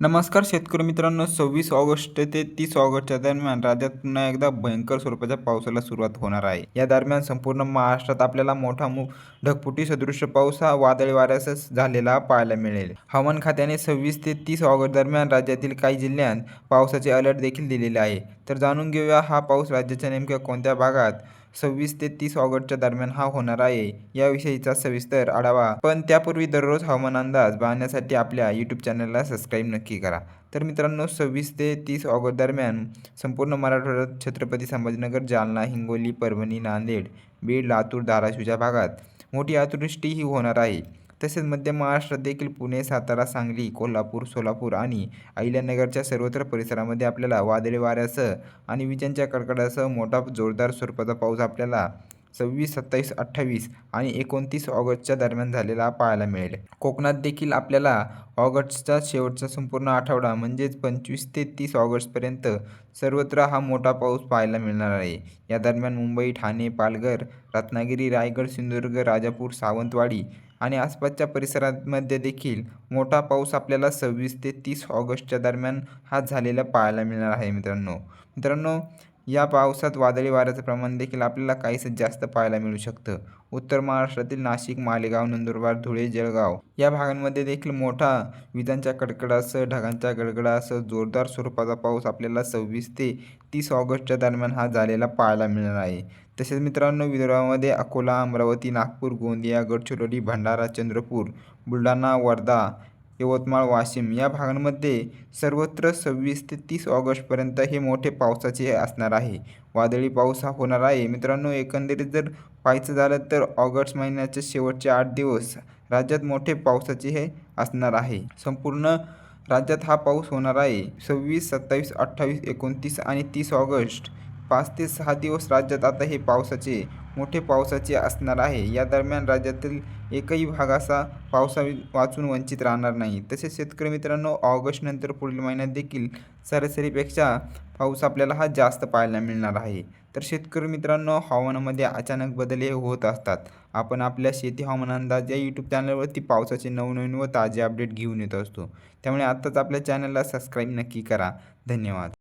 नमस्कार शेतकरी मित्रांनो सव्वीस ऑगस्ट ते तीस ऑगस्टच्या दरम्यान राज्यात पुन्हा एकदा भयंकर स्वरूपाच्या पावसाला सुरुवात होणार आहे. या दरम्यान संपूर्ण महाराष्ट्रात आपल्याला मोठा मु ढगफुटी सदृश्य पाऊस हा वादळी वाऱ्यास झालेला पाहायला मिळेल. हवामान खात्याने सव्वीस ते तीस ऑगस्ट दरम्यान राज्यातील काही जिल्ह्यांत पावसाचे अलर्ट देखील दिलेले आहे. तर जाणून घेऊया हा पाऊस राज्याच्या नेमक्या कोणत्या भागात सव्वीस ते तीस ऑगस्टच्या दरम्यान हा होणार आहे. याविषयीचा सविस्तर आढावा पण त्यापूर्वी दररोज हवामान अंदाज पाहण्यासाठी आपल्या यूट्यूब चॅनलला सबस्क्राईब नक्की करा. तर मित्रांनो सव्वीस ते तीस ऑगस्ट दरम्यान संपूर्ण मराठवाड्यात छत्रपती संभाजीनगर जालना हिंगोली परभणी नांदेड बीड लातूर धाराशिवच्या भागात मोठी अतिवृष्टी ही होणार आहे. तसेच मध्य महाराष्ट्रात देखील पुणे सातारा सांगली कोल्हापूर सोलापूर आणि अहिल्यानगरच्या सर्वत्र परिसरामध्ये आपल्याला वादळी वाऱ्यासह आणि विजांच्या कडकडासह मोठा जोरदार स्वरूपाचा पाऊस आपल्याला सव्वीस सत्तावीस अठ्ठावीस आणि एकोणतीस ऑगस्टच्या दरम्यान झालेला पाहायला मिळेल. कोकणात देखील आपल्याला ऑगस्टचा शेवटचा संपूर्ण आठवडा म्हणजेच पंचवीस ते तीस ऑगस्टपर्यंत सर्वत्र हा मोठा पाऊस पाहायला मिळणार आहे. या दरम्यान मुंबई ठाणे पालघर रत्नागिरी रायगड सिंधुदुर्ग राजापूर सावंतवाडी आणि आसपासच्या परिसरामध्ये देखील मोठा पाऊस आपल्याला सव्वीस ते तीस ऑगस्टच्या दरम्यान हा झालेला पाहायला मिळणार आहे मित्रांनो. मित्रांनो या पावसात वादळी वाऱ्याचं प्रमाण देखील आपल्याला काहीसं जास्त पाहायला मिळू शकतं. उत्तर महाराष्ट्रातील नाशिक मालेगाव नंदुरबार धुळे जळगाव या भागांमध्ये देखील मोठा विजांच्या कडकडासह ढगांच्या गडगडासह जोरदार स्वरूपाचा पाऊस आपल्याला सव्वीस ते तीस ऑगस्टच्या दरम्यान हा झालेला पाहायला मिळणार आहे. तसेच मित्रांनो विदर्भामध्ये अकोला अमरावती नागपूर गोंदिया गडचिरोली भंडारा चंद्रपूर बुलढाणा वर्धा यवतमाळ वाशिम या भागांमध्ये सर्वत्र सव्वीस ते तीस ऑगस्टपर्यंत हे मोठे पावसाचे असणार आहे. वादळी पाऊस हा होणार आहे. मित्रांनो एकंदरीत जर पाहायचं झालं तर ऑगस्ट महिन्याचे शेवटचे आठ दिवस राज्यात मोठे पावसाचे हे असणार आहे. संपूर्ण राज्यात हा पाऊस होणार आहे. सव्वीस सत्तावीस अठ्ठावीस एकोणतीस आणि तीस ऑगस्ट पाच ते सहा दिवस राज्यात आता हे पावसाचे मोठे पावसाचे असणार आहे. या दरम्यान राज्यातील एकही भाग असा पावसा वाचून वंचित राहणार नाही. तसेच शेतकरी मित्रांनो ऑगस्टनंतर पुढील महिन्यात देखील सरासरीपेक्षा पाऊस आपल्याला हा जास्त पाहायला मिळणार आहे. तर शेतकरी मित्रांनो हवामानामध्ये अचानक बदल हे होत असतात. आपण आपल्या शेती हवामान अंदाज या यूट्यूब चॅनलवरती पावसाचे नवनवीन व ताजे अपडेट घेऊन येत असतो. त्यामुळे आत्ताच आपल्या चॅनलला सबस्क्राईब नक्की करा. धन्यवाद.